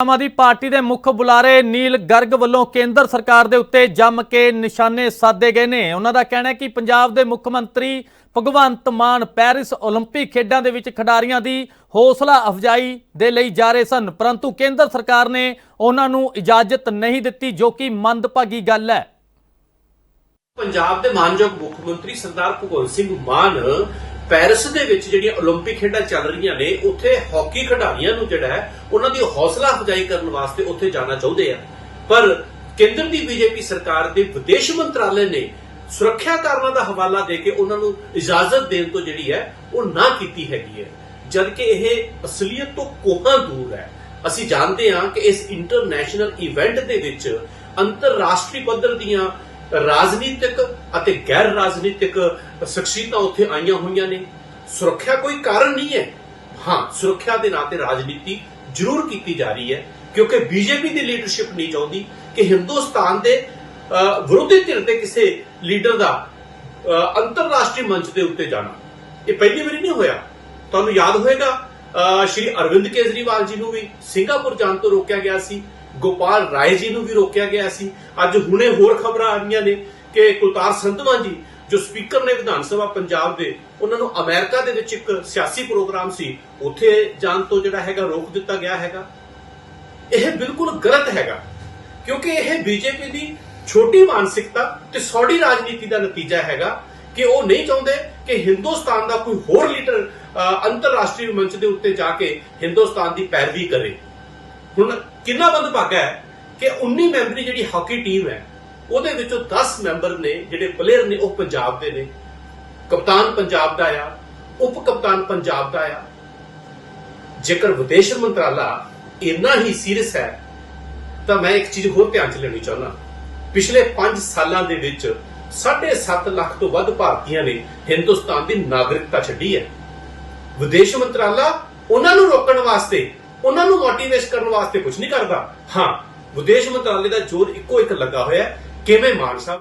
Aam Aadmi party ਦੇ ਮੁੱਖ ਬੁਲਾਰੇ ਨੀਲ ਗਰਗ ਵੱਲੋਂ ਕੇਂਦਰ ਸਰਕਾਰ ਦੇ ਉੱਤੇ ਜੰਮ ਕੇ ਨਿਸ਼ਾਨੇ ਸਾਧੇ ਗਏ ਨੇ ਉਹਨਾਂ ਦਾ ਕਹਿਣਾ ਹੈ ਕਿ ਪੰਜਾਬ ਦੇ ਮੁੱਖ ਮੰਤਰੀ ਭਗਵੰਤ ਮਾਨ ਪੈਰਿਸ 올림픽 ਖੇਡਾਂ ਦੇ ਵਿੱਚ ਖਿਡਾਰੀਆਂ ਦੀ ਹੌਸਲਾ ਅਫਜਾਈ ਦੇ ਲਈ ਜਾ ਰਹੇ ਸਨ ਪਰੰਤੂ ਕੇਂਦਰ ਸਰਕਾਰ ਨੇ ਉਹਨਾਂ ਨੂੰ ਇਜਾਜ਼ਤ ਨਹੀਂ ਦਿੱਤੀ ਜੋ ਕਿ ਮੰਦਭਾਗੀ ਗੱਲ ਹੈ ਪੰਜਾਬ ਦੇ ਮਾਨਯੋਗ ਮੁੱਖ ਮੰਤਰੀ ਸਰਦਾਰ ਭਗਵੰਤ ਸਿੰਘ ਮਾਨ ਪੈਰਿਸ ਦੇ ਵਿੱਚ ਜਿਹੜੀਆਂ 올림픽 ਖੇਡਾਂ ਚੱਲ ਰਹੀਆਂ ਨੇ ਉੱਥੇ ਹਾਕੀ ਖਿਡਾਰੀਆਂ ਨੂੰ ਜਿਹੜਾ ਹੈ ਉਹਨਾਂ ਦੀ ਹੌਸਲਾ ਅਫਜ਼ਾਈ ਕਰਨ ਵਾਸਤੇ ਉੱਥੇ ਜਾਣਾ ਚਾਹੁੰਦੇ ਆ ਪਰ ਕੇਂਦਰ ਦੀ ਬੀਜੇਪੀ ਸਰਕਾਰ ਦੇ ਵਿਦੇਸ਼ ਮੰਤਰਾਲੇ ਨੇ ਸੁਰੱਖਿਆ ਕਾਰਨਾਂ ਦਾ ਹਵਾਲਾ ਦੇ ਕੇ ਉਹਨਾਂ ਨੂੰ ਇਜਾਜ਼ਤ ਦੇਣ ਤੋਂ ਜਿਹੜੀ ਹੈ ਉਹ ਨਾ ਕੀਤੀ ਹੈਗੀ ਹੈ ਜਦ ਕਿ ਇਹ ਅਸਲੀਅਤ ਤੋਂ ਕੋਹਾਂ ਦੂਰ ਹੈ ਅਸੀਂ ਜਾਣਦੇ ਹਾਂ ਕਿ ਇਸ ਇੰਟਰਨੈਸ਼ਨਲ ਇਵੈਂਟ ਦੇ ਵਿੱਚ ਅੰਤਰਰਾਸ਼ਟਰੀ ਪੱਧਰ ਦੀਆਂ ਰਾਜਨੀਤਿਕ ਅਤੇ ਗੈਰ ਰਾਜਨੀਤਿਕ ਸ਼ਖਸੀਅਤਾਂ ਉੱਥੇ ਆਈਆਂ ਹੋਈਆਂ ਨੇ। ਸੁਰੱਖਿਆ ਕੋਈ ਕਾਰਨ ਨਹੀਂ ਹੈ। ਹਾਂ, ਸੁਰੱਖਿਆ ਦੇ ਨਾਂ ਤੇ ਰਾਜਨੀਤੀ ਜ਼ਰੂਰ ਕੀਤੀ ਜਾ ਰਹੀ ਹੈ, ਕਿਉਂਕਿ ਬੀਜੇਪੀ ਦੀ ਲੀਡਰਸ਼ਿਪ ਨਹੀਂ ਚਾਹੁੰਦੀ ਕਿ ਹਿੰਦੁਸਤਾਨ ਦੇ ਵਿਰੋਧੀ ਧਿਰ ਦੇ ਕਿਸੇ ਲੀਡਰ ਦਾ ਅੰਤਰਰਾਸ਼ਟਰੀ ਮੰਚ ਦੇ ਉੱਤੇ ਜਾਣਾ। ਇਹ ਪਹਿਲੀ ਵਾਰੀ ਨਹੀਂ ਹੋਇਆ। ਤੁਹਾਨੂੰ ਯਾਦ ਹੋਵੇਗਾ ਸ਼੍ਰੀ ਅਰਵਿੰਦ ਕੇਜਰੀਵਾਲ ਜੀ ਨੂੰ ਵੀ ਸਿੰਗਾਪੁਰ ਜਾਣ ਤੋਂ ਰੋਕਿਆ ਗਿਆ ਸੀ। ਗੋਪਾਲ ਰਾਏ ਜੀ ਨੂੰ ਵੀ ਰੋਕਿਆ ਗਿਆ ਸੀ। ਅੱਜ ਹੁਣੇ ਹੋਰ ਖਬਰਾਂ ਆ ਰਹੀਆਂ ਨੇ ਕਿ ਕੁਲਤਾਰ ਸੰਧਵਾ ਜੀ, ਜੋ ਸਪੀਕਰ ਨੇ ਵਿਧਾਨ ਸਭਾ ਪੰਜਾਬ ਦੇ, ਉਹਨਾਂ ਨੂੰ ਅਮਰੀਕਾ ਦੇ ਵਿੱਚ ਇੱਕ ਸਿਆਸੀ ਪ੍ਰੋਗਰਾਮ ਸੀ, ਉੱਥੇ ਜਾਣ ਤੋਂ ਜਿਹੜਾ ਹੈਗਾ ਰੋਕ ਦਿੱਤਾ ਗਿਆ ਹੈਗਾ। ਇਹ ਬਿਲਕੁਲ ਗਲਤ ਹੈਗਾ, ਕਿਉਂਕਿ ਇਹ ਬੀਜੇਪੀ ਦੀ ਛੋਟੀ ਮਾਨਸਿਕਤਾ ਤੇ ਸੌੜੀ ਰਾਜਨੀਤੀ ਦਾ ਨਤੀਜਾ ਹੈਗਾ ਕਿ ਉਹ ਨਹੀਂ ਚਾਹੁੰਦੇ ਕਿ ਹਿੰਦੁਸਤਾਨ ਦਾ ਕੋਈ ਹੋਰ ਲੀਡਰ ਅੰਤਰਰਾਸ਼ਟਰੀ ਮੰਚ ਦੇ ਉੱਤੇ ਜਾ ਕੇ ਹਿੰਦੁਸਤਾਨ ਦੀ ਪੈਰਵੀ ਕਰੇ। ਹੁਣ ਕਿੰਨਾ ਬੰਦ ਭਾਗਾ ਹੈ ਕਿ 19 ਮੈਂਬਰੀ ਜਿਹੜੀ ਹਾਕੀ ਟੀਮ ਹੈ, ਉਹਦੇ ਵਿੱਚੋਂ 10 ਮੈਂਬਰ ਨੇ, ਜਿਹੜੇ ਪਲੇਅਰ ਨੇ, ਉਹ ਪੰਜਾਬ ਦੇ ਨੇ। ਕਪਤਾਨ ਪੰਜਾਬ ਦਾ ਆ, ਉਪ ਕਪਤਾਨ ਪੰਜਾਬ ਦਾ ਆ। ਜੇਕਰ ਵਿਦੇਸ਼ ਮੰਤਰਾਲਾ ਇੰਨਾ ਹੀ ਸੀਰੀਅਸ ਹੈ, ਤਾਂ ਮੈਂ ਇੱਕ ਚੀਜ਼ ਹੋਰ ਧਿਆਨ 'ਚ ਲੈਣੀ ਚਾਹੁੰਦਾ। ਪਿਛਲੇ 5 ਸਾਲਾਂ ਦੇ ਵਿੱਚ 7.5 ਲੱਖ ਤੋਂ ਵੱਧ ਭਾਰਤੀਆਂ ਨੇ ਹਿੰਦੁਸਤਾਨ ਦੀ ਨਾਗਰਿਕਤਾ ਛੱਡੀ ਹੈ। ਵਿਦੇਸ਼ ਮੰਤਰਾਲਾ ਉਹਨਾਂ ਨੂੰ ਰੋਕਣ ਵਾਸਤੇ ਉਹਨਾਂ ਨੂੰ ਮੋਟੀਵੇਟ ਕਰਨ ਵਾਸਤੇ ਕੁਝ ਨਹੀਂ ਕਰਦਾ। ਹਾਂ, ਵਿਦੇਸ਼ ਮੰਤਰਾਲੇ ਦਾ ਜ਼ੋਰ ਇੱਕੋ ਇੱਕ ਲੱਗਾ ਹੋਇਆ ਕਿਵੇਂ ਮਾਨ ਸਾਹਿਬ?